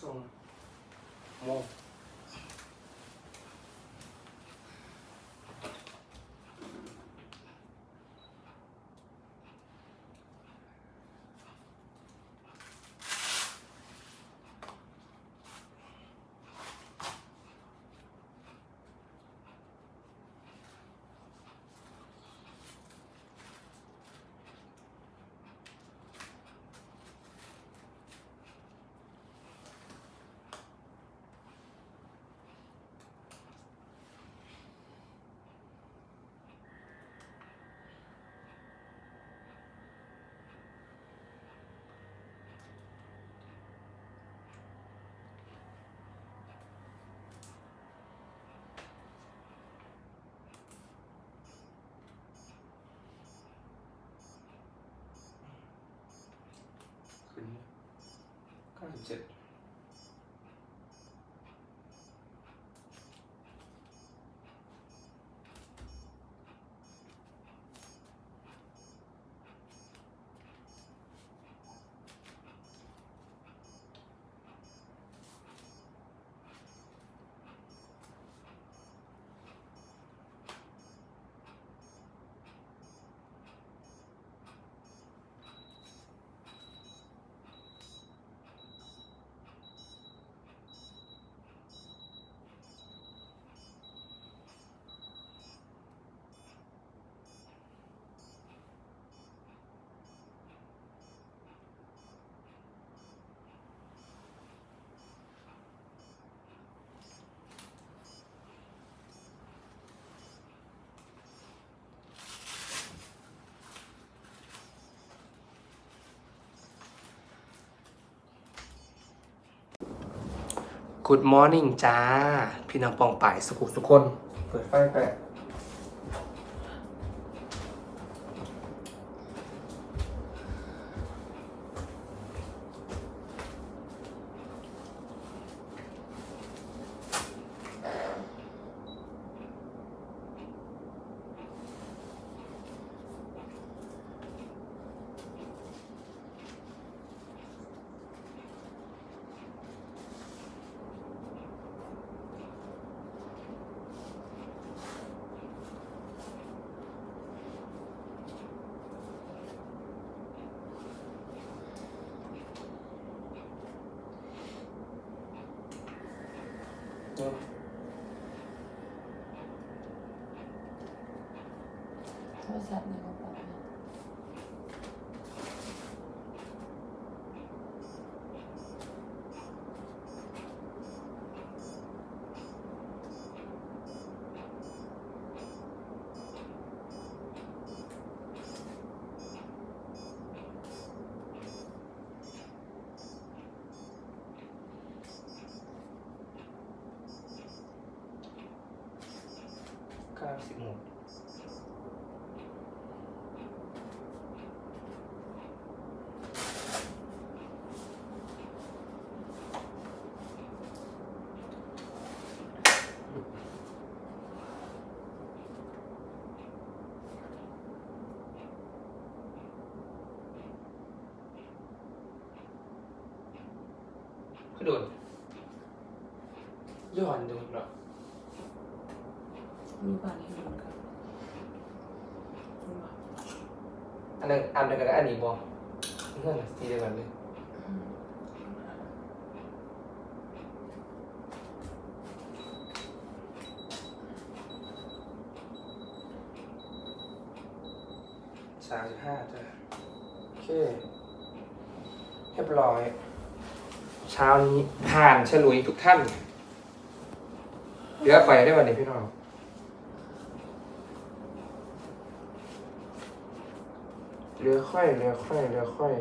ส่งโมง ขึ้น เ Good morning จ้า พี่น้องปองป่ายสุขุสุคน เปิดไฟไปเนอะ โทรศัพท์ในกระเป๋าเนี่ย เก้าสิบหกก็ โดนย้อนโดนเหรอรู้ป่ะนี่รู้กันรู้ป่ะอันนั้นอันเดียวกันกับอันนี้บอเพื่อนสีเดียวกันเลยอืมสามสิบห้าจ้ะโอเคเรียบร้อย เช้านี้ผ่านฉลุยทุกท่านเหลือไฟได้วันนี้พี่น้องเหลือค่อยเหลือค่อยเหลือค่อย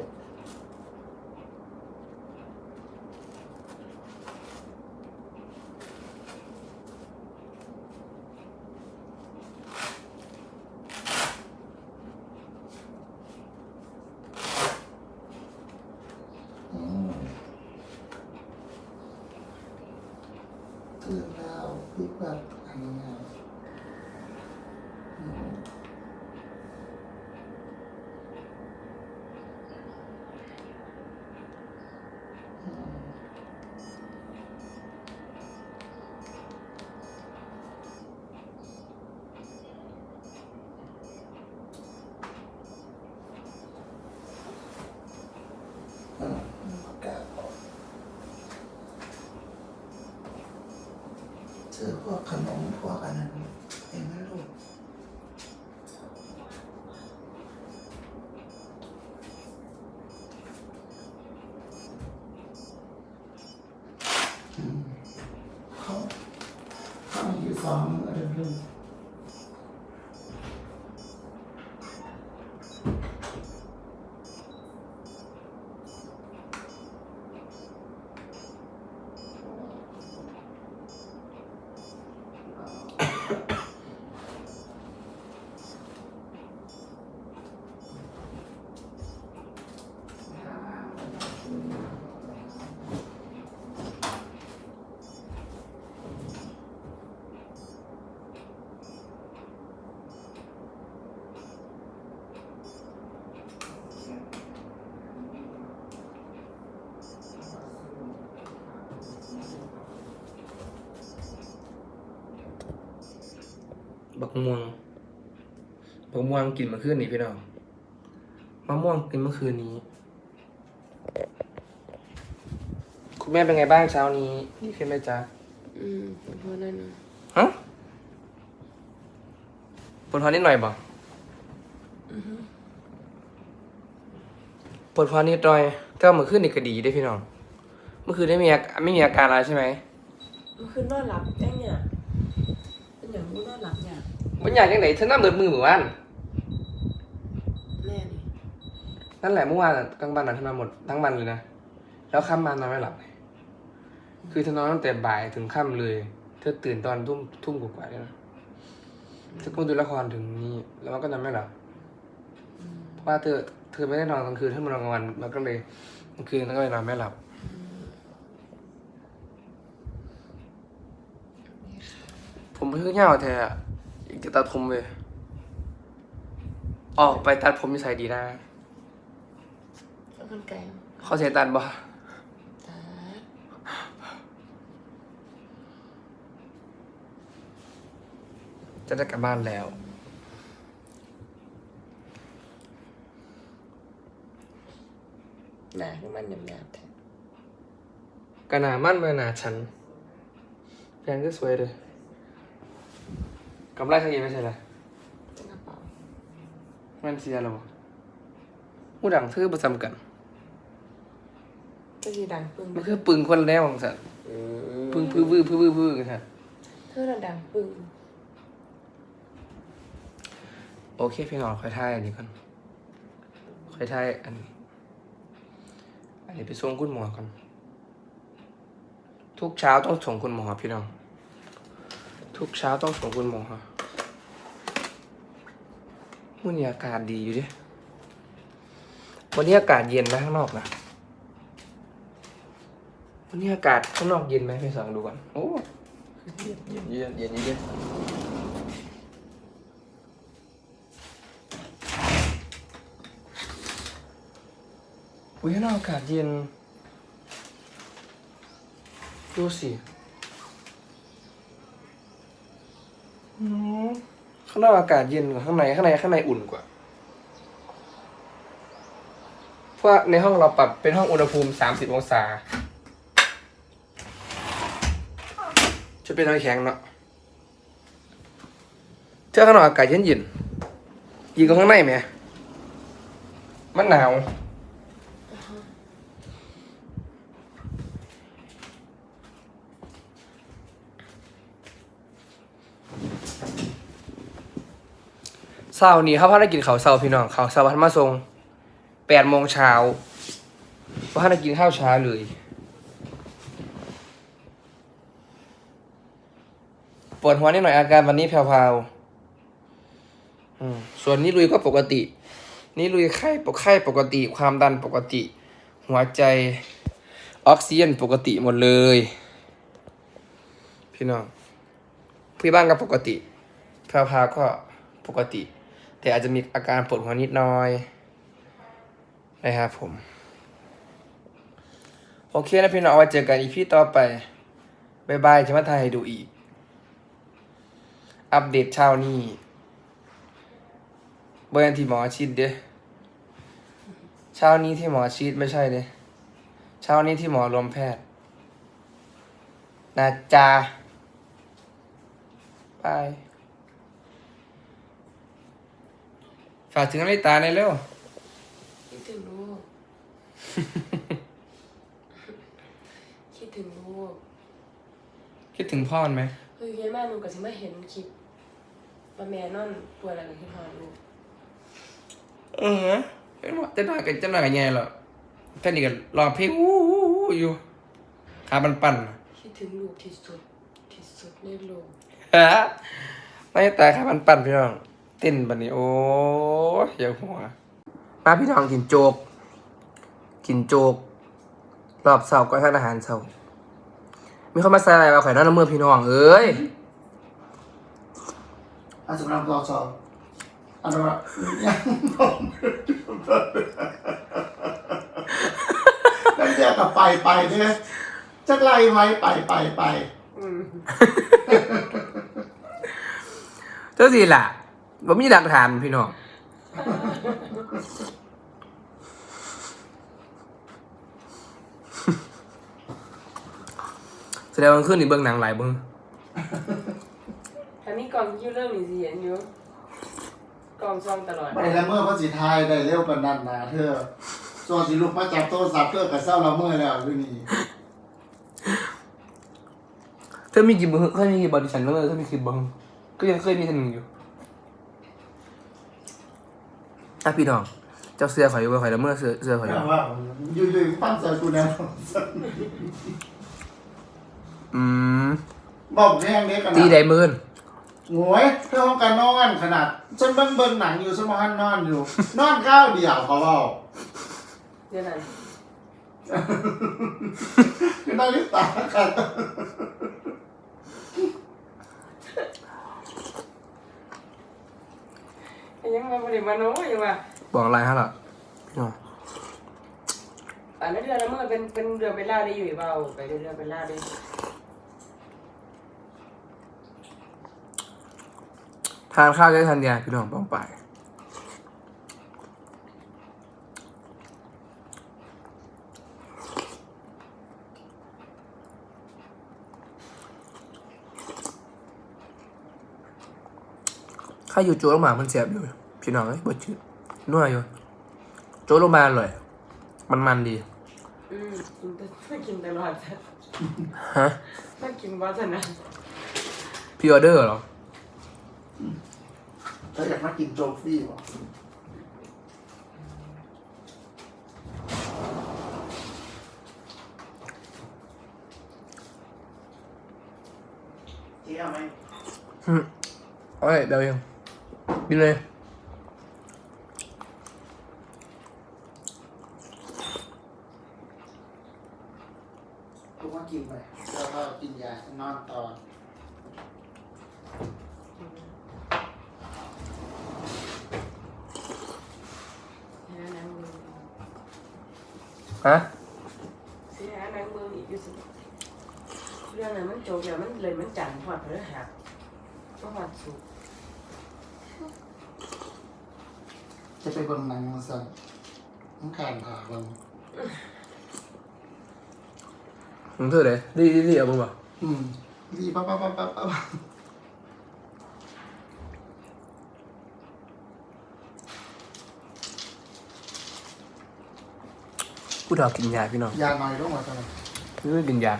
อืมตื่น แล้วพี่แบบอันนี้ไงอืมอืม ซื้อพวกขนมพ บักม่วงบักม่วงกินเมื่อคืนนี้พี่น้องมะม่วงกินเมื่อคืนนี้ คุณแม่เป็นไงบ้างเช้านี้ดีขึ้นไหมจ๊ะอืมเพราะนั่นนะฮะปวดท้องนิดหน่อยบ่ปวดท้องนิดหน่อยก็เมื่อคืนนี่ก็ดีได้อพี่น้อง เมื่อคืนได้มีอาไม่มีอาการอะไรใช่ไหมมันคือนอนหลับแจ้งเนี่ย เป็นอย่างกูนอนหลับเนี่ยมันอยากยังไหนเธอหน้าเหมือนมือเหมือนวันแม่นี่นั่นแหละเมื่อวานอะกลางวันนอนทำงานหมดทั้งวันเลยนะ แล้วค่ำมานอนไม่หลับเลยคือเธอนอนตั้งแต่บ่ายถึงค่ำเลย เธอตื่นตอนทุ่มทุ่มกว่าๆเลยนะเธอก็ดูละครถึงนี้ แล้วมันก็นอนไม่หลับ เพราะว่าเธอเธอไม่ได้นอนกลางคืนเธอมานอนกลางวันมันก็เลยกลางคืนแล้วก็เลยนอนไม่หลับ ผมเพิ่งเหงาแท้อะอีกจะตัดผมเลยออกไปตัดผมมีสายดีนะแล้วกันไกลเขาเสียตัดบ่ตาจะได้กลับบ้านแล้ว หนาขึ้นมันหยาบๆแท้กะหนามั่นเมื่อหนาฉันแฟนก็สวยเลย กำไรเขาเย็นไม่ใช่เหรอจังกระเป๋ามันเสียแล้วบ่ผู้ดังทื่อประจำกันก็ยีดังปึ้งมันคือปึงคนแล้วของสัตว์อืมปึงพื้อพื้อพื้อพื้อพื้อกันสัตว์เธอน่ะดังปึ้งโอเคพี่น้องคอยทายอันนี้ก่อนคอยทายอันนี้ อันนี้ไปส่งคุณหมอก่อนทุกเช้าต้องส่งคุณหมอพี่น้อง ทุกเช้าต้องส่งคุณหมอวันนี้อากาศดีอยู่ดิ วันนี้อากาศเย็นนะข้างนอกนะ วันนี้อากาศข้างนอกเย็นไหมไปส่องดูก่อน โอ้เย็นเย็นเย็นเย็นเย็นอุ้ยข้างนอกอากาศเย็น ดูสิอืม ข้างนอกอากาศเย็นกว่าข้างในข้างในข้างในอุ่นกว่า เพราะในห้องเราปรับเป็นห้องอุณหภูมิ 30 องศา จะเป็นน้ำแข็งเนาะเจ้าข้างนอกอากาศเย็นเย็นๆยิงกับข้างในไหมมันหนาว เช้านี้เขาพาได้กินข้าวเช้าพี่น้องข้าวเช้าพันมาทรงแปดโมงเช้าว่าได้กินข้าวเช้าเลยปวดหัวนิดหน่อยอาการวันนี้แผ่วๆส่วนนี้ลุยก็ปกติ นี่ลุยไข้ปกไข้ปกติ ความดันปกติ หัวใจออกซิเจนปกติหมดเลย พี่น้องพี่บ้านก็ปกติแพรวพาก็ปกติ แต่อาจจะมีอาการปวดหัวนิดหน่อยนะครับผม โอเคนะพี่น้องไว้เจอกันอีพีต่อไปบายบายจะมาถ่ายให้ดูอีก อัปเดตเช้านี้เบอร์ที่หมอชิดเด้เช้านี้ที่หมอชิดไม่ใช่เด้เช้านี้ที่หมอรวมแพทย์นะจ๊ะบาย ฝากถึงอลิตาในอยเร็ว คิดถึงลูก คิดถึงลูกคิดถึงพ่อมันไหม คือเย็นมากหนูก็สิมาเห็นคลิปมาแม่นอนป่วยอะไรกันขึ้นหอลูกเออเห็นว่าจะหน่อยกันจะหน่อยกันไงหรอแค่นี้ก็รองเพลงวู้วู้วู้อยู่ขาปันปันๆคิดถึงลูกที่สุดที่สุดในโลก ฮะไม่ตายขาปันปันๆพี่น้อง เต้นบันนี้ โอ้ยอย่าหัว มาพี่น้องกินโจก กินโจก รอบเสาร์ก็ทานอาหารเสาร์มีคนมาใส่อะไรมาข่อยน้ำน้ำมือพี่น้องเอ้ยอันสำหรับเราสองอันนั้นว่ายังผมนั่นเดียวกับไปไปเนี่ยจะไล่ไหมไปไปไปอืมเจ้าสิล่ะ บ่มีหลักฐานพี่น้องแสดงว่าขึ้นอีกเบื้องหนังหลายเบื้องอันนี้กล่องยูเรื่องนี้สิเห็นอยู่กล่องซองตลอด ไปแล้วเมื่อพระสิทายได้เร็วปานนั้นนะเธอส่วนสิลูกมาจับโทรศัพท์เธอกับเศร้าละเมื่อแล้วเรื่องนี้เธอมีกี่เบื้องเคยมีกี่บอดิฉันเมื่อเธอมีกี่เบื้องก็ยังเคยมีทันหนึ่งอยู่ อะพี่น้อง เจ้าเสื้อข่อยอยู่บ่ข่อยแล้วเมื่อเสื้อเสื้อข่อยอยู่ว่าอยู่ๆปั้นใส่กูแน่อืมบอกแห้งเด็กกันตีนะไดมื่นโง่ยเพื่อห้องการนอนขนาดฉันเบิ่งเบิ่งหนังอยู่ฉันมาหันนอนอยู่ นอนข้าวเดียวเขาเบาเดี๋ยวนั้นคือนาฬิตากัน ยังมาบริมาโน้ยังว่าบอกอะไรฮะล่ะพี่น้องอันนั้นเรือละเมื่อเป็นเป็นเรือเบลล่าได้อยู่เบาไปเรือเบลล่าได้ทานข้าวได้ทันยาพี่น้องป้องไป ข้าอยู่โจ้ลงมามันเสียบอยู่พี่น้องเอ้ยบดชื่อนัวอยู่โจ้ลงมาอร่อย มันมันๆดีอืมกินแต่ไม่กินตลอดจ้ะฮะไม่กินวัฒนะพี่ออเดอร์เหรอถ้าอยากมากินโจ๊กฟรี่วะเที่ยวไหมอืมโอ้ยเดี๋ยวยัง บินเลยทุกว่ากินไปแล้วก็กินยานอนต่อหาหนังเมืองฮะ สิหาหนังเมืองอีกอยู่สิเรื่องนั้นมันโจกแล้วมันเลยมันจันทร์หอดพฤหัสก็หอดสุกร์ จะ ไปเบิ่งหนังสั่นต้องแข่งขาเบิ่งมึงเธอเลยรีรีรีเอามึงบอกอืมดีปั๊บปั๊บปั๊บปั๊บปั๊บกูดอกกินยาพี่น้องยาหน่อยต้องมาทำไมไม่กินยา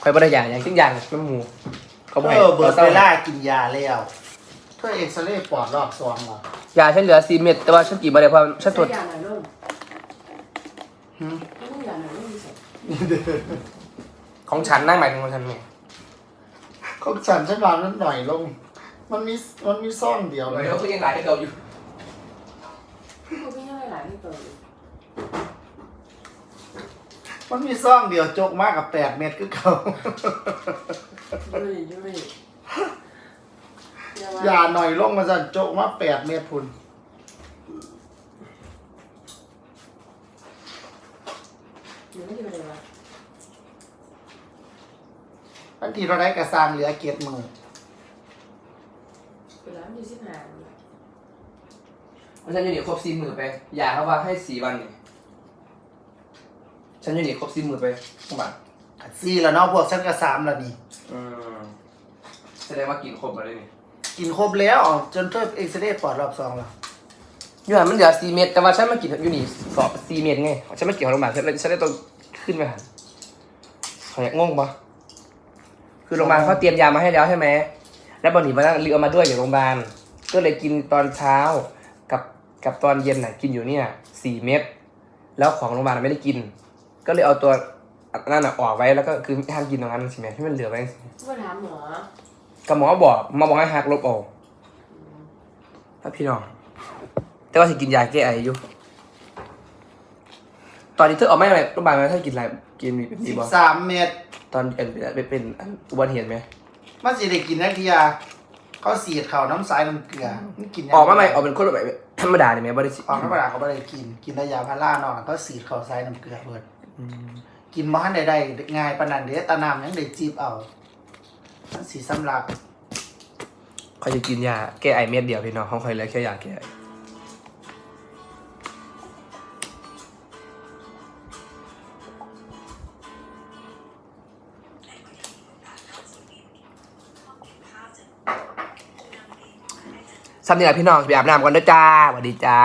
ใครบ่ได้ยาอย่างชิ้นยางน้ำหมูเขาบอกให้เออเบิร์ดศร้าเวลากินยาแล้ว เพื่อเอ็กซเรย์ปอดรอบสองเหรอยาฉันเหลือสี่เม็ดแต่ว่าฉันกินมาได้เพราะฉันตรวจใช้ยาหน่อยลงหืมไม่ต้องยาหน่อยลงมีสิของฉันนั่งหมายถึงของฉันไงของฉันใช้บางนั้นหน่อยลง มันมีมันมีซ่องเดียวเลยเขาก็ยังหลายให้เราอยู่เขาไม่ให้หลายที่ตัวเลยมันมีซ่องเดียวจกมากกับแปดเม็ดก็เขายุ่ยยุ่ย อย่าว่ายาหน่อยลงมาสั่นจกมาแปดเม็ดพุ่นหนูไม่อยู่เลยวะบางทีเราได้กระซางเหลือเกียรมือเวลามีสิบห้าฉันอยู่นี่ครบสี่หมื่นไปยาเขาว่าให้สี่วันนี่ฉันอยู่นี่ครบสี่หมื่นไปประมาณใครสี่แล้วเนาะพวกฉันก็สามแล้วนี่อืมแสดงว่ากินครบมาเลยนี่ กินครบแล้วอ๋อจนเธอเอ็กซเรย์ปอดรอบสองแล้วอยู่หันมันเหลือสี่เม็ดแต่ว่าฉันมากินอยู่นี่สองสี่เม็ดไงฉันมากินของโรงพยาบาลฉันเลยฉันได้ต้องขึ้นไปหันเขาอยากงงปะคือโรงพยาบาลเขาเตรียมยามาให้แล้วใช่ไหมแล้วบอนี่มานั่งลืมเอามาด้วยอยู่โรงพยาบาลก็เลยกินตอนเช้ากับกับตอนเย็นน่ะกินอยู่เนี่ยสี่เม็ดแล้วของโรงพยาบาลไม่ได้กิน ก็เลยเอาตัวนั่นน่ะออกไว้แล้วก็คือห้ามกินตรงนั้นใช่ไหมที่มันเหลือไว้ว่าถามหมอ ก็หมอบอกหมาบอกให้หักลบออกถ้าพี่น้อง แต่ว่าสิกินยาแก้ไออยู่ ตอนนี้เธอเอาไม่อะไรโรงพยาบาลมาถ้ากินอะไรกินมีเป็นสิดีบบ่สามเม็ดตอนเป็นเป็นเป็นอันอุบัติเหตุไหม มันสิได้กินนักทียาเขาสีดเข่าน้ำสายน้ำเกลือมันกินยังออกมาไหมออกเป็นคนแบบธรรมดาเนี่ยไหมบ่ได้สิออกธรรมดาเขาไม่ได้กิน กินแต่ยาพาราเนาะเขาสีดเข่าสายน้ำเกลือเบิดกินบ้านใดๆง่ายปานนันเด้ตานามยังได้จีบเอา มันสีสำลักเขาจะกินยาแก้ไอเม็ดเดียวพี่น้องเขาเคยเลยแค่ยาแก้สำเนียงพี่น้องไปอาบน้ำก่อนเด้อจ้าสวัสดีจ้า